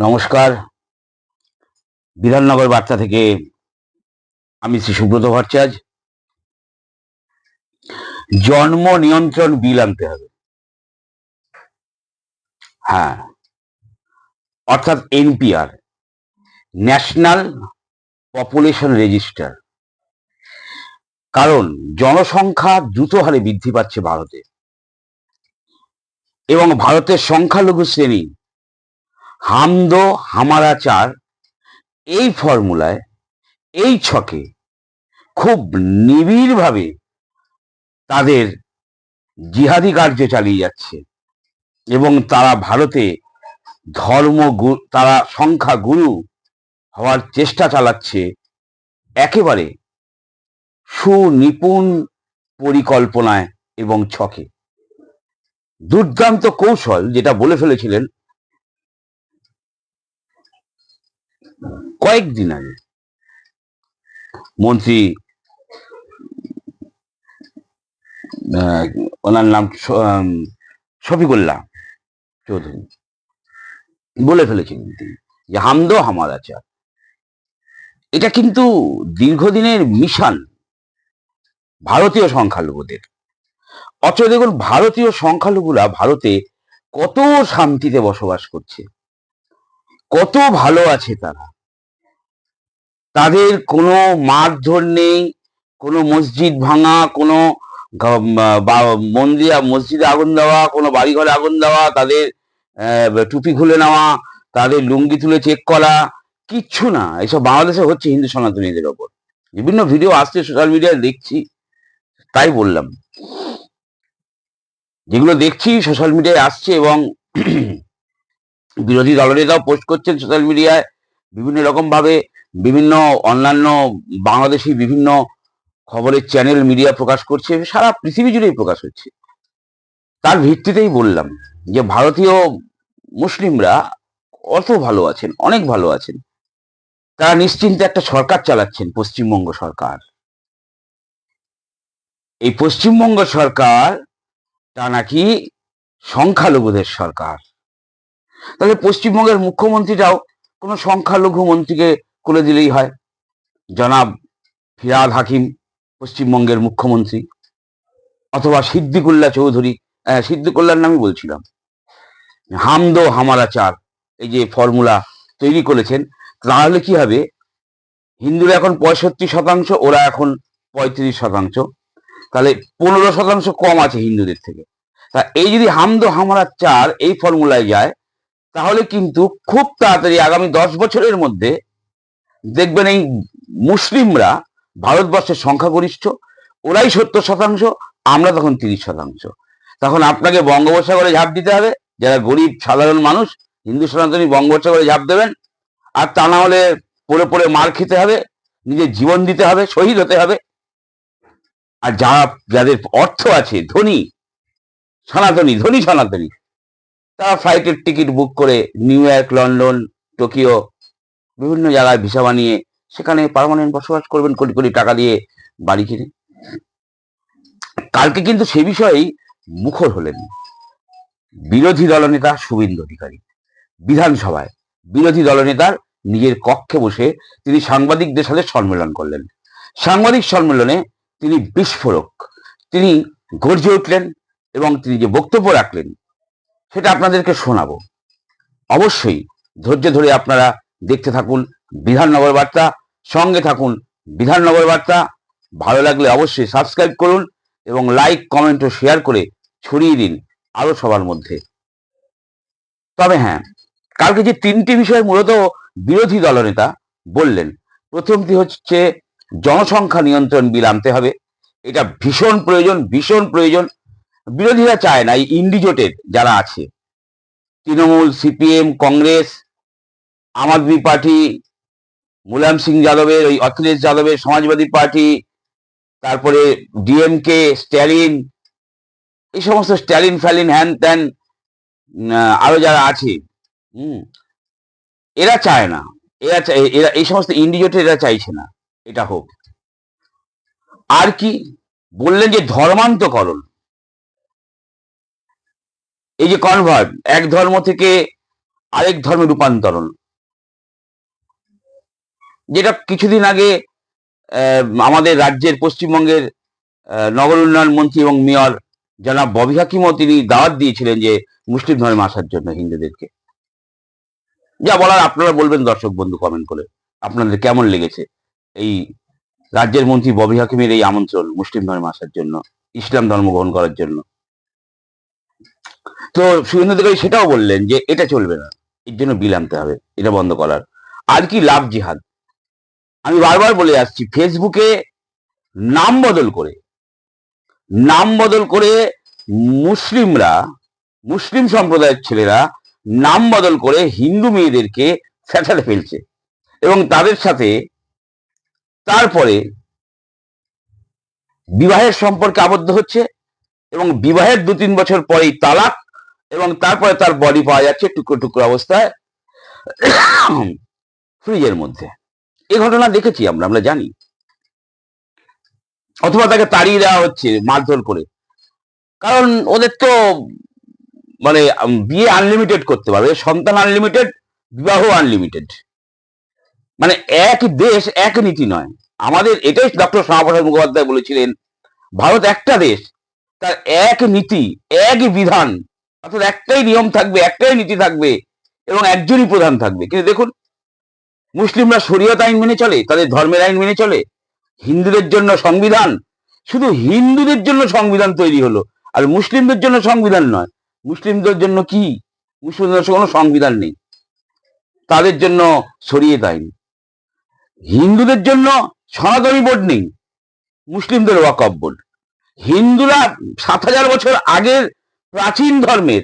নমস্কার। বিধাননগর বার্তা থেকে আমি শ্রী সুব্রত ভট্টাচার্য। জন্ম নিয়ন্ত্রণ বিল আনতে হবে। হ্যাঁ। অর্থাৎ এনপিআর, ন্যাশনাল পপুলেশন রেজিস্টার। কারণ জনসংখ্যা দ্রুত হারে বৃদ্ধি পাচ্ছে ভারতে। এবং ভারতের সংখ্যালঘু শ্রেণি হামদো হামারা চার এই ফর্মুলায়, এই ছকে খুব নিবিড়ভাবে তাদের জিহাদি কার্য চালিয়ে যাচ্ছে এবং তারা ভারতে ধর্ম তারা সংখ্যা গুরু হওয়ার চেষ্টা চালাচ্ছে একেবারে সুনিপুণ পরিকল্পনায় এবং ছকে। দুর্দান্ত কৌশল যেটা বলে ফেলেছিলেন কয়েকদিন আগে মন্ত্রী ওনার নাম শফিকুল্লাহ চৌধুরী। বলে ফেলেছিলেন তিনি যে হামদো হামার আচার। এটা কিন্তু দীর্ঘদিনের মিশন ভারতীয় সংখ্যালঘুদের। অথচ দেখুন, ভারতীয় সংখ্যালঘুরা ভারতে কত শান্তিতে বসবাস করছে, কত ভালো আছে তারা। তাদের কোনো মারধর নেই, কোনো মসজিদ ভাঙা, কোনো মন্দির, মসজিদে আগুন দেওয়া, কোনো বাড়িঘরে আগুন দেওয়া, তাদের টুপি খুলে নেওয়া, তাদের লুঙ্গি তুলে চেক করা, কিচ্ছু না। এসব বাংলাদেশে হচ্ছে হিন্দু সনাতনীদের ওপর। বিভিন্ন ভিডিও আসছে সোশ্যাল মিডিয়ায় দেখছি, তাই বললাম। যেগুলো দেখছি সোশ্যাল মিডিয়ায় আসছে এবং বিরোধী দলনেতাও পোস্ট করছেন সোশ্যাল মিডিয়ায় বিভিন্ন রকম ভাবে বিভিন্ন অন্যান্য বাংলাদেশি বিভিন্ন খবরের চ্যানেল মিডিয়া প্রকাশ করছে, সারা পৃথিবী জুড়েই প্রকাশ হচ্ছে। তার ভিত্তিতেই বললাম যে ভারতীয় মুসলিমরা অত ভালো আছেন, অনেক ভালো আছেন। তারা নিশ্চিন্তে একটা সরকার চালাচ্ছেন, পশ্চিমবঙ্গ সরকার। এই পশ্চিমবঙ্গ সরকার, তা নাকি সংখ্যালঘুদের সরকার। তাহলে পশ্চিমবঙ্গের মুখ্যমন্ত্রীটাও কোনো সংখ্যালঘু মন্ত্রীকে করে দিলেই হয়। জনাব ফিরাদ হাকিম, পশ্চিমবঙ্গের মুখ্যমন্ত্রী অথবা সিদ্দিকুল্লা চৌধুরী সিদ্দিকুল্লার নামই বলছিলাম। হামদো হামারা চার এই যে ফর্মুলা তৈরি করেছেন, তাহলে কি হবে? হিন্দুরা এখন পঁয়ষট্টি শতাংশ, ওরা এখন পঁয়ত্রিশ শতাংশ। তাহলে পনেরো শতাংশ কম আছে হিন্দুদের থেকে। তা এই যদি হামদো হামারা চার এই ফর্মুলায় যায়, তাহলে কিন্তু খুব তাড়াতাড়ি আগামী দশ বছরের মধ্যে দেখবেন এই মুসলিমরা ভারতবর্ষের সংখ্যাগরিষ্ঠ, ওরাই সত্তর শতাংশ, আমরা তখন তিরিশ শতাংশ। তখন আপনাকে বঙ্গোপসাগরে ঝাঁপ দিতে হবে, যারা গরিব, সাধারণ মানুষ, হিন্দু, সনাতনী বঙ্গোপসাগরে ঝাঁপ দেবেন, আর তা না হলে পড়ে পড়ে মার খেতে হবে, নিজের জীবন দিতে হবে, শহীদ হতে হবে। আর যারা যাদের অর্থ আছে, ধনী, সনাতনী ধনী সনাতনী, তারা ফ্লাইটের টিকিট বুক করে নিউ ইয়র্ক লন্ডন টোকিও বিভিন্ন জায়গায় ভিসা বানিয়ে সেখানে পারমানেন্ট বসবাস করবেন কোটি কোটি টাকা দিয়ে বাড়ি কিনে কালকে কিন্তু সে বিষয়েই মুখর হলেন বিরোধী দলনেতা শুভেন্দু অধিকারী। বিধানসভায় বিরোধী দলনেতার নিজের কক্ষে বসে তিনি সাংবাদিকদের সাথে সম্মেলন করলেন। সাংবাদিক সম্মেলনে তিনি বিস্ফোরক। তিনি গর্জে উঠলেন এবং তিনি যে বক্তব্য রাখলেন, সেটা আপনাদেরকে শোনাবো। অবশ্যই ধৈর্য ধরে আপনারা দেখতে থাকুন বিধাননগর বার্তা, সঙ্গে থাকুন বিধাননগর বার্তা। ভালো লাগলে অবশ্যই সাবস্ক্রাইব করুন এবং লাইক কমেন্ট ও শেয়ার করে ছড়িয়ে দিন আরও সবার মধ্যে। তবে হ্যাঁ কালকে যে তিনটি বিষয় মূলত বিরোধী দলনেতা বললেন, প্রথমটি হচ্ছে জনসংখ্যা নিয়ন্ত্রণ বিল আনতে হবে। এটা ভীষণ প্রয়োজন ভীষণ প্রয়োজন। বিরোধীরা চায় না, এই ইন্ডিজোটের যারা আছে, তৃণমূল, সিপিএম, কংগ্রেস আম আদমি পার্টি, মুলায়ম সিং যাদবের, ওই অখিলেশ যাদবের সমাজবাদী পার্টি, তারপরে ডিএমকে, স্ট্যালিন, এই সমস্ত স্ট্যালিন, ফ্যালিন, হ্যান ত্যান আরও যারা আছে, হুম, এরা চায় না। এরা এরা, এই সমস্ত ইন্ডিজোটে এরা চাইছে না, এটা হোক। আর কি, বললেন যে ধর্মান্তকরণ। এই যে কনভার্ট এক ধর্ম থেকে আরেক ধর্মে রূপান্তরণ। যেটা কিছুদিন আগে আমাদের রাজ্যের পশ্চিমবঙ্গের নগর উন্নয়ন মন্ত্রী এবং মেয়র জনাব ববি হাকিমও তিনি দাওয়াত দিয়েছিলেন যে মুসলিম ধর্মে আসার জন্য হিন্দুদেরকে। যা বলার আপনারা বলবেন দর্শক বন্ধু কমেন্ট করে। আপনাদের কেমন লেগেছে এই রাজ্যের মন্ত্রী ববি হাকিমের এই আমন্ত্রণ মুসলিম ধর্মে আসার জন্য, ইসলাম ধর্ম গ্রহণ করার জন্য? তো শুভেন্দু অধিকারী সেটাও বললেন যে এটা চলবে না, এর জন্য বিল আনতে হবে, এটা বন্ধ করার। আর কি লাভ জিহাদ? আমি বারবার বলে আসছি ফেসবুকে নাম বদল করে। নাম বদল করে মুসলিমরা, মুসলিম সম্প্রদায়ের ছেলেরা নাম বদল করে হিন্দু মেয়েদেরকে ফ্যাটালে ফেলছে এবং তাদের সাথে তারপরে বিবাহের সম্পর্কে আবদ্ধ হচ্ছে এবং বিবাহের দু তিন বছর পরেই তালাক এবং তারপরে তার বডি পাওয়া যাচ্ছে টুকরো টুকরো অবস্থায় ফ্রিজের মধ্যে। এই ঘটনা দেখেছি আমরা আমরা জানি। অথবা তাকে তাড়িয়ে দেওয়া হচ্ছে মারধর করে। কারণ ওদের তো মানে বিয়ে আনলিমিটেড করতে পারবে। সন্তান আনলিমিটেড বিবাহ আনলিমিটেড মানে এক দেশ, এক নীতি নয়। আমাদের এটাই ডক্টর শ্যামাপ্রসাদ মুখোপাধ্যায় বলেছিলেন, ভারত একটা দেশ, তার এক নীতি, এক বিধান, অর্থাৎ একটাই নিয়ম থাকবে, একটাই নীতি থাকবে, এবং একজনই প্রধান থাকবে। কিন্তু দেখুন মুসলিমরা শরীয়ত আইন মেনে চলে, তাদের ধর্মের আইন মেনে চলে। হিন্দুদের জন্য সংবিধান, শুধু হিন্দুদের জন্য সংবিধান তৈরি হলো, আর মুসলিমদের জন্য সংবিধান নয়। মুসলিমদের জন্য কি? মুসলিমদের কোনো সংবিধান নেই। তাদের জন্য শরীয়ত আইন। হিন্দুদের জন্য সনাতনী বোর্ড নেই, মুসলিমদের ওয়াকফ বোর্ড। হিন্দুরা সাত হাজার বছর আগের প্রাচীন ধর্মের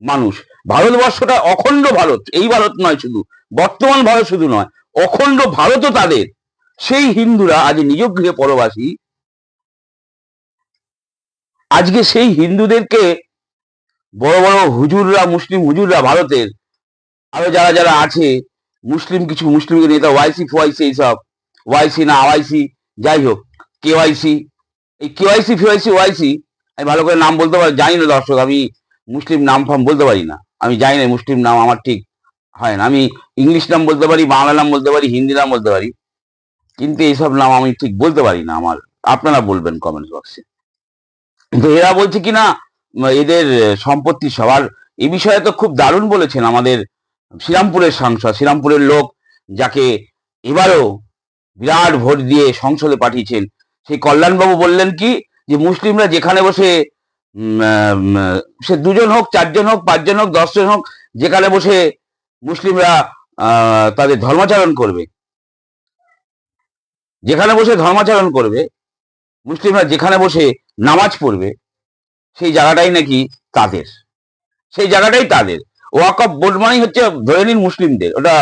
মানুষ ভারতবর্ষটা অখণ্ড ভারত, এই ভারত নয় শুধু, বর্তমান ভারত শুধু নয়, অখণ্ড ভারতও তাদের। সেই হিন্দুরা আজ নিজ গৃহে পরবাসী। আজকে সেই হিন্দুদেরকে বড় বড় হুজুররা, মুসলিম হুজুররা ভারতের, আরও যারা যারা আছে, মুসলিম কিছু মুসলিম নেতা ওয়াইসি, ফোয়াইসি এইসব, ওয়াইসি না ওয়াইসি, যাই হোক, কেওয়াইসি, এই কেওয়াইসি, ফিওয়াইসি, ওয়াইসি, আমি ভালো করে নাম বলতে পারি, জানি না দর্শক, আমি মুসলিম নাম ফাম বলতে পারি না। আমি জানি না মুসলিম নাম আমার ঠিক হয় না। আমি ইংলিশ নাম বলতে পারি, বাংলা নাম বলতে পারি, হিন্দি নাম বলতে পারি, কিন্তু এইসব নাম আমি ঠিক বলতে পারি না আমার। আপনারা বলবেন কমেন্ট বক্সে কিন্তু এরা বলছে কি না, এদের সম্পত্তি সবার এই বিষয়ে তো খুব দারুণ বলেছেন আমাদের শ্রীরামপুরের সাংসদ। শ্রীরামপুরের লোক যাকে এবারও বিরাট ভোট দিয়ে সংসদে পাঠিয়েছেন। সেই কল্যাণবাবু বললেন কি, যে মুসলিমরা যেখানে বসে সে দুজন হোক, চারজন হোক, পাঁচজন হোক, দশজন হোক, যেখানে বসে মুসলিমরা তাদের ধর্মাচরণ করবে। যেখানে বসে ধর্মাচরণ করবে, মুসলিমরা যেখানে বসে নামাজ পড়বে, সেই জায়গাটাই নাকি তাদের। সেই জায়গাটাই তাদের। ওয়াকফ বোর্ড মানেই হচ্ছে ধরে নিন মুসলিমদের। ওটা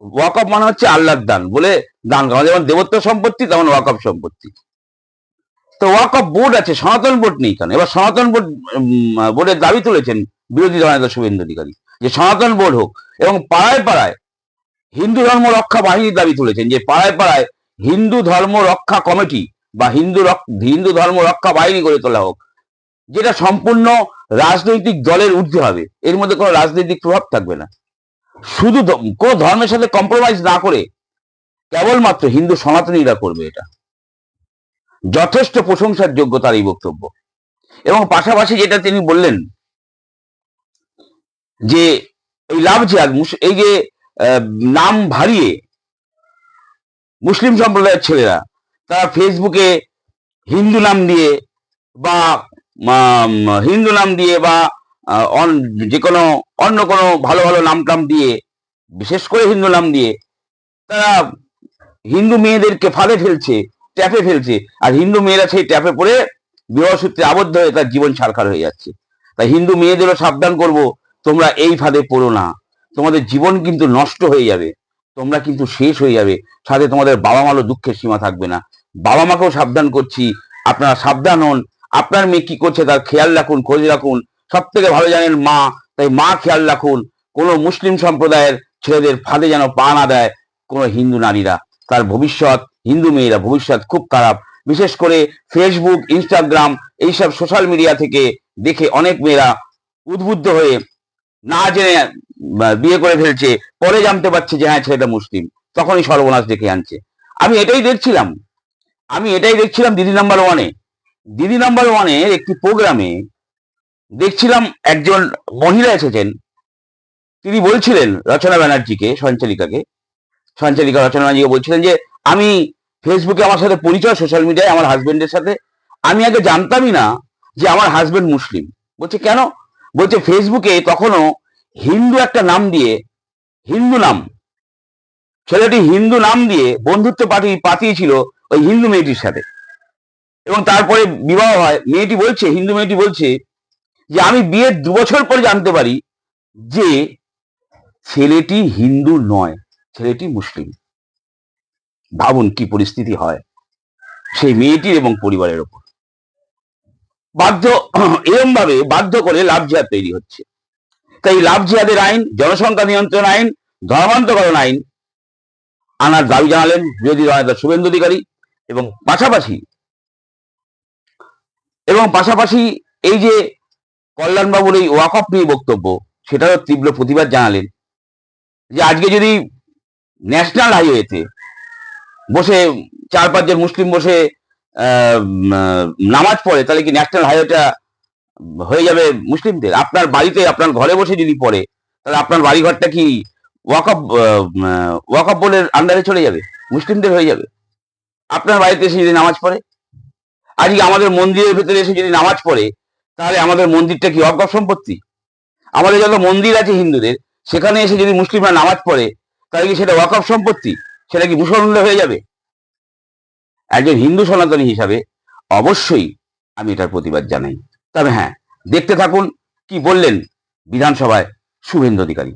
ওয়াকফ মানে হচ্ছে আল্লাহর দান বলে দান করা। যেমন দেবত্ব সম্পত্তি, তেমন ওয়াকফ সম্পত্তি। তো ওয়াক অফ বোর্ড আছে, সনাতন বোর্ড নেই কেন এবার সনাতন বোর্ড বোর্ডের দাবি তুলেছেন বিরোধী দল নেতা শুভেন্দু অধিকারী, যে সনাতন বোর্ড হোক এবং পাড়ায় পাড়ায় হিন্দু ধর্ম রক্ষা বাহিনীর দাবি তুলেছেন, যে পাড়ায় পাড়ায় হিন্দু ধর্ম রক্ষা কমিটি বা হিন্দু হিন্দু ধর্ম রক্ষা বাহিনী গড়ে তোলা হোক, যেটা সম্পূর্ণ রাজনৈতিক দলের ঊর্ধ্বে হবে, এর মধ্যে কোনো রাজনৈতিক প্রভাব থাকবে না। শুধু কোনো ধর্মের সাথে কম্প্রোমাইজ না করে কেবলমাত্র হিন্দু সনাতনীরা করবে এটা। যথেষ্ট প্রশংসার যোগ্য তার এই বক্তব্য। এবং পাশাপাশি যেটা তিনি বললেন যে এই লাভ জিহাদ এই যে নাম ভারিয়ে মুসলিম সম্প্রদায়ের ছেলেরা তারা ফেসবুকে হিন্দু নাম দিয়ে বা হিন্দু নাম দিয়ে বা যে কোনো অন্য কোনো ভালো ভালো নাম টাম দিয়ে, বিশেষ করে হিন্দু নাম দিয়ে তারা হিন্দু মেয়েদেরকে ফাঁদে ফেলছে ট্যাপে ফেলছে। আর হিন্দু মেয়েরা সেই ট্যাপে পড়ে বিবাহ সূত্রে আবদ্ধ হয়ে তার জীবন ছাড়খার হয়ে যাচ্ছে। তাই হিন্দু মেয়েদেরও সাবধান করব, তোমরা এই ফাঁদে পড়ো না। তোমাদের জীবন কিন্তু নষ্ট হয়ে যাবে, তোমরা কিন্তু শেষ হয়ে যাবে। সাথে তোমাদের বাবা মারও দুঃখের সীমা থাকবে না। বাবা মাকেও সাবধান করছি, আপনারা সাবধান হন। আপনার মেয়ে কি করছে তার খেয়াল রাখুন, খোঁজ রাখুন। সব থেকে ভালো জানেন মা, তাই মা খেয়াল রাখুন। কোনো মুসলিম সম্প্রদায়ের ছেলেদের ফাঁদে যেন পা না দেয় কোনো হিন্দু নারীরা। তার ভবিষ্যৎ হিন্দু মেয়েরা ভবিষ্যৎ খুব খারাপ। বিশেষ করে ফেসবুক ইনস্টাগ্রাম এইসব সোশ্যাল মিডিয়া থেকে দেখে অনেক মেয়েরা উদ্বুদ্ধ হয়ে না জেনে বিয়ে করে ফেলছে। পরে জানতে পারছে যে হ্যাঁ ছেলেটা মুসলিম। তখনই সর্বনাশ দেখে আনছে। আমি এটাই দেখছিলাম। আমি এটাই দেখছিলাম দিদি নাম্বার ওয়ানে দিদি নাম্বার ওয়ানের একটি প্রোগ্রামে দেখছিলাম একজন মহিলা এসেছেন। তিনি বলছিলেন রচনা ব্যানার্জিকে সঞ্চালিকাকে সঞ্চালিকা রচনা ব্যানার্জিকে বলছিলেন যে আমি ফেসবুকে আমার সাথে পরিচয় সোশ্যাল মিডিয়ায় আমার হাজবেন্ডের সাথে। আমি আগে জানতামই না যে আমার হাজবেন্ড মুসলিম। বলছে, কেন? বলছে ফেসবুকে তখনও হিন্দু একটা নাম দিয়ে, হিন্দু নাম, ছেলেটি হিন্দু নাম দিয়ে বন্ধুত্ব পাঠি পাঠিয়েছিল ওই হিন্দু মেয়েটির সাথে। এবং তারপরে বিবাহ হয়। মেয়েটি বলছে, হিন্দু মেয়েটি বলছে যে, আমি বিয়ের দু বছর পরে জানতে পারি যে ছেলেটি হিন্দু নয়, ছেলেটি মুসলিম। ভাবুন কি পরিস্থিতি হয় সেই মেয়েটির এবং পরিবারের ওপর। বাধ্য এরম ভাবে বাধ্য করে লাভ জিহাদ তৈরি হচ্ছে। তাই লাভ জিহাদের আইন, জনসংখ্যা নিয়ন্ত্রণ আইন ধর্মান্তকরণ আইন আনার দাবি জানালেন বিরোধী দলনেতা শুভেন্দু অধিকারী এবং পাশাপাশি এবং পাশাপাশি এই যে কল্যাণবাবুর এই ওয়াকফ নিয়ে বক্তব্য, সেটারও তীব্র প্রতিবাদ জানালেন যে আজকে যদি ন্যাশনাল হাইওয়েতে বসে চার পাঁচজন মুসলিম বসে নামাজ পড়ে, তাহলে কি ন্যাশনাল হাইওয়েটা হয়ে যাবে মুসলিমদের? আপনার বাড়িতে, আপনার ঘরে বসে যদি পড়ে, তাহলে আপনার বাড়িঘরটা কি ওয়াকফ ওয়াকফ বোর্ডের আন্ডারে চলে যাবে? মুসলিমদের হয়ে যাবে। আপনার বাড়িতে এসে যদি নামাজ পড়ে আজকে আমাদের মন্দিরের ভেতরে এসে যদি নামাজ পড়ে, তাহলে আমাদের মন্দিরটা কি অজ্ঞ সম্পত্তি? আমাদের যত মন্দির আছে হিন্দুদের, সেখানে এসে যদি মুসলিমরা নামাজ পড়ে, তাহলে কি সেটা ওয়াকফ সম্পত্তি? সেটা কি মুসলমানদের হয়ে যাবে? একজন হিন্দু সনাতনী হিসাবে অবশ্যই আমি এটার প্রতিবাদ জানাই। তবে হ্যাঁ দেখতে থাকুন কি বললেন বিধানসভায় শুভেন্দু অধিকারী।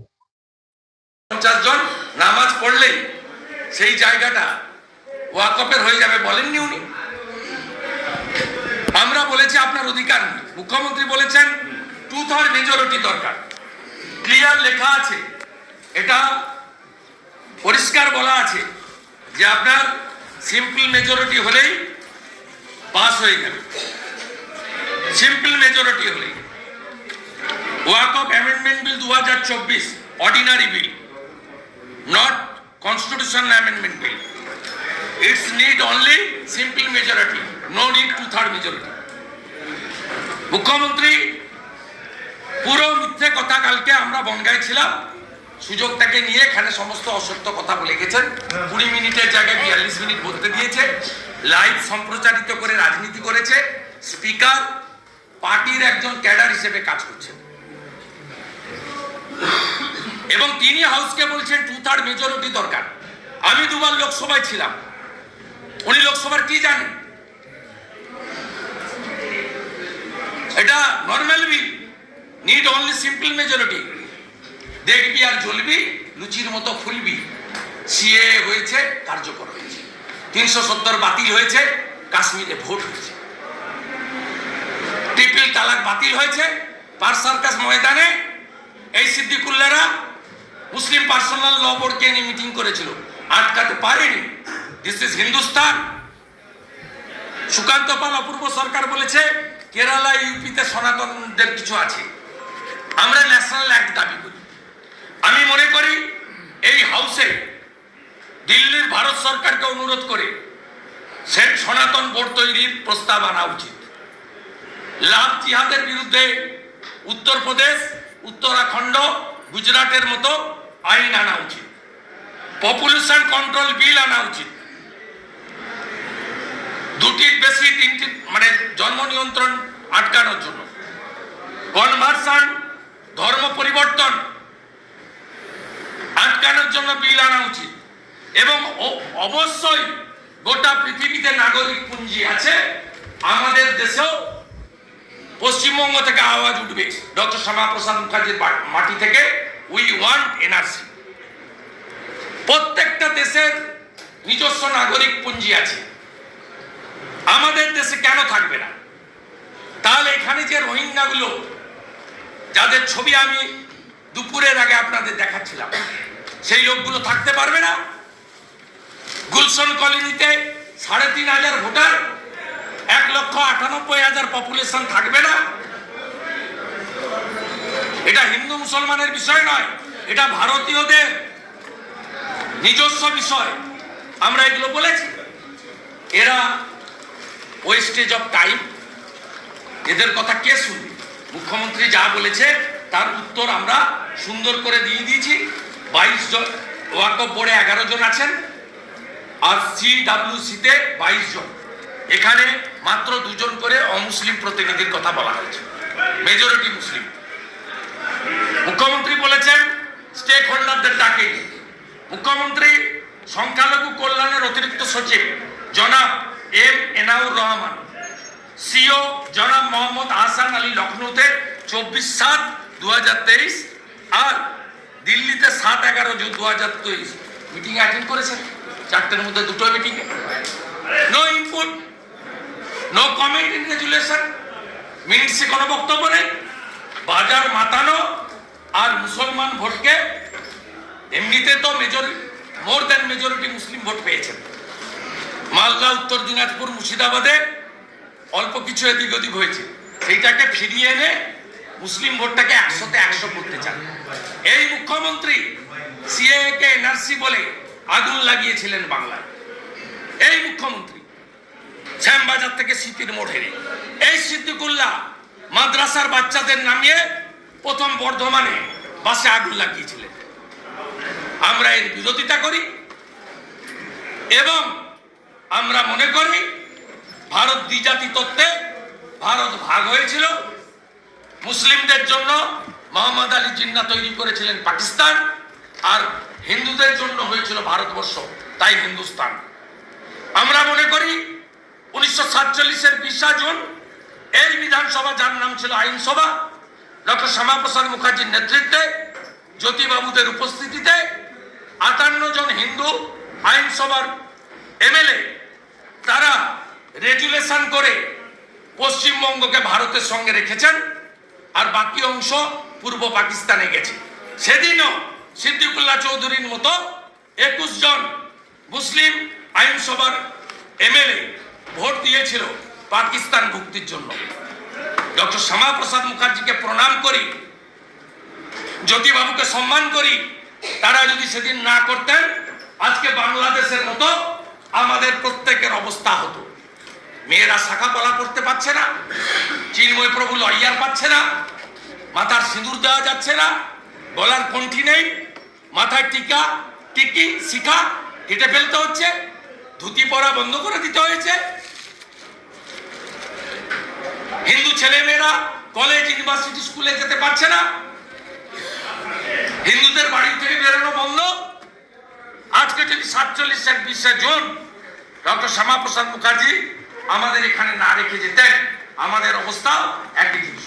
পঞ্চাশ জন নামাজ পড়লেই সেই জায়গাটা ওয়াকফের হয়ে যাবে বলেননি উনি? আমরা বলেছি আপনার অধিকার মুখ্যমন্ত্রী বলেছেন টু থার্ড মেজরিটি দরকার। ক্লিয়ার লেখা আছে। এটা পরিষ্কার বলা আছে যে আপনার সিম্পল মেজরিটি হলেই পাস হয়ে যাবে। সিম্পল মেজরিটি হলেই। অফ অ্যামেন্ডমেন্ট বিল দু হাজার চব্বিশ ordinary bill not constitutional amendment bill it's need only simple majority no need to third majority. মুখ্যমন্ত্রী, পুরো মিথ্যে কথা কালকে আমরা বনগায় ছিলাম। সুযোগটাকে নিয়ে এখানে সমস্ত অসত্য কথা বলে গেছেন। কুড়ি মিনিটের জায়গায় বিয়াল্লিশ মিনিট বলতে দিয়েছে। লাইভ সম্প্রচারিত করে রাজনীতি করেছে। স্পিকার পার্টির একজন ক্যাডার হিসেবে কাজ করছেন। এবং তিনি হাউসকে বলছেন টু থার্ড মেজরিটি দরকার। আমি দুবার লোকসভায় ছিলাম। উনি লোকসভার কি জানেন? এটা normal bill need only simple majority দেখবি আর জ্বলবি, লুচির মতো ফুলবি। সিএ হয়েছে, কার্যকর হয়েছে। তিনশো সত্তর বাতিল হয়েছে, কাশ্মীরে ভোট হয়েছে। ট্রিপল তালাক বাতিল হয়েছে, পার ময়দানে। এই সিদ্দিকুল্লারা মুসলিম পার্সোনাল ল বোর্ডকে নিয়ে মিটিং করেছিল। আটকাতে পারেনি। দিস ইজ হিন্দুস্তান সুকান্ত পাল অপূর্ব সরকার বলেছে, কেরালা, ইউপিতে সনাতনদের কিছু আছে। আমরা ন্যাশনাল অ্যাক্ট দাবি করি। আমি মনে করি এই হাউসে দিল্লির ভারত সরকারকে অনুরোধ করে সেট সনাতন বোর্ড তৈরির প্রস্তাব আনা উচিত। লাভ জিহাদের বিরুদ্ধে উত্তরপ্রদেশ, উত্তরাখণ্ড, গুজরাটের মতো আইন আনা উচিত। পপুলেশন কন্ট্রোল বিল আনা উচিত। দুটির বেশি তিনটি মানে জন্ম নিয়ন্ত্রণ আটকানোর জন্য। কনভার্সন ধর্ম পরিবর্তন আটকানোর জন্য বিল আনা উচিত। এবং অবশ্যই গোটা পৃথিবীতে নাগরিক পুঞ্জি আছে, আমাদের দেশেও পশ্চিমবঙ্গ থেকে আওয়াজ উঠবে। ডক্টর শ্যামাপ্রসাদ মুখার্জির মাটি থেকে উই ওয়ান্ট এনআরসি প্রত্যেকটা দেশের নিজস্ব নাগরিক পুঞ্জি আছে। আমাদের দেশে কেন থাকবে না? তাহলে এখানে যে রোহিঙ্গাগুলো, যাদের ছবি আমি দুপুরের আগে আপনাদের দেখাচ্ছিলাম সেই লোকগুলো থাকতে পারবে না। গুলশন কলোনিতে সাড়ে তিন হাজার ভোটার, এক লক্ষ আটানব্বই হাজার পপুলেশন থাকবে না। এটা হিন্দু মুসলমানের বিষয় নয়, এটা ভারতীয়দের নিজস্ব বিষয়। আমরা এগুলো বলেছি। এরা ওয়েস্টেজ অফ টাইম এদের কথা কে শুনবে? মুখ্যমন্ত্রী যা বলেছে, তার উত্তর আমরা সুন্দর করে দিয়ে দিয়েছি। বাইশ জন ওয়াকফ বোর্ডে এগারো জন আছেন আর সি সিতে বাইশ জন। এখানে মাত্র দুজন করে অমুসলিম প্রতিনিধির কথা বলা হয়েছে। Majority Muslim. মুখ্যমন্ত্রী বলেছেন স্টেক হোল্ডারদের ডাকে মুখ্যমন্ত্রী সংখ্যালঘু কল্যাণের অতিরিক্ত সচিব জনাব এম এনাউর রহমান, সিও জনাব মোহাম্মদ আহসান আলী লখনৌতে চব্বিশ সাত দু আর দিল্লিতে সাত এগারো জুন দু হাজার তেইশ মিটিং অ্যাটেন্ড করেছেন চারটের মধ্যে দুটো meeting no input no comment in resolution মিনিটসে কোনো বক্তব্য নেই। বাজার মাতানো আর মুসলমান ভোটকে এমনিতে তো majority more than majority Muslim vote পেয়েছেন। মালদা, উত্তর দিনাজপুর, মুর্শিদাবাদে অল্প কিছু এদিক ওদিক হয়েছে। সেইটাকে ফিরিয়ে এনে মুসলিম ভোটটাকে একশোতে একশো করতে চান। এই মুখ্যমন্ত্রী সিএ কে এনআরসি বলে আগুন লাগিয়েছিলেন বাংলায়। এই মুখ্যমন্ত্রী শ্যামবাজার থেকে স্মৃতির মোড়ে এই সিদ্দিকুল্লাহ মাদ্রাসার বাচ্চাদের নামিয়ে প্রথম বর্ধমানে বাসে আগুন লাগিয়েছিলেন। আমরা এর বিরোধিতা করি এবং আমরা মনে করি ভারত দ্বিজাতি তত্ত্বে ভারত ভাগ হয়েছিল। মুসলিমদের জন্য মোহাম্মদ আলী জিন্না তৈরি করেছিলেন পাকিস্তান, আর হিন্দুদের জন্য হয়েছিল ভারতবর্ষ, তাই হিন্দুস্তান। আমরা মনে করি উনিশশো সাতচল্লিশের বিশা জুন, এই বিধানসভা যার নাম ছিল আইনসভা, ডক্টর শ্যামাপ্রসাদ মুখার্জির নেতৃত্বে, জ্যোতিবাবুদের উপস্থিতিতে আটান্ন জন হিন্দু আইনসভার এমএলএ, তারা রেজুলেশন করে পশ্চিমবঙ্গকে ভারতের সঙ্গে রেখেছেন। আর বাকি অংশ পূর্ব পাকিস্তানে গেছে। সেদিনও সিদ্দিকুল্লাহ চৌধুরীর মতো একুশ জন মুসলিম আইনসভার এমএলএ ভোট দিয়েছিল পাকিস্তান মুক্তির জন্য। ডক্টর শ্যামাপ্রসাদ মুখার্জিকে প্রণাম করি, জ্যোতিবাবুকে সম্মান করি, তারা যদি সেদিন না করতেন, আজকে বাংলাদেশের মতো আমাদের প্রত্যেকের অবস্থা হতো। মেয়েরা শাখা পলা করতে পারছে না, চিন্ময় প্রভু লইয়ার পাচ্ছে না, মাথার সিঁদুর দেওয়া যাচ্ছে না, গলার কণ্ঠি নেই, মাথায় টিকা, টিকি, শিখা, কেটে ফেলতে হচ্ছে, ধুতি পরা বন্ধ করে দিতে হয়েছে। হিন্দু ছেলেমেয়েরা কলেজ ইউনিভার্সিটি স্কুলে যেতে পারছে না। হিন্দুদের বাড়ি থেকে বেরোনো বন্ধ। আজকে যদি সাতচল্লিশের বিশে জুন, ডক্টর শ্যামাপ্রসাদ মুখার্জি আমাদের এখানে না রেখে যেতেন আমাদের অবস্থাও একই জিনিস।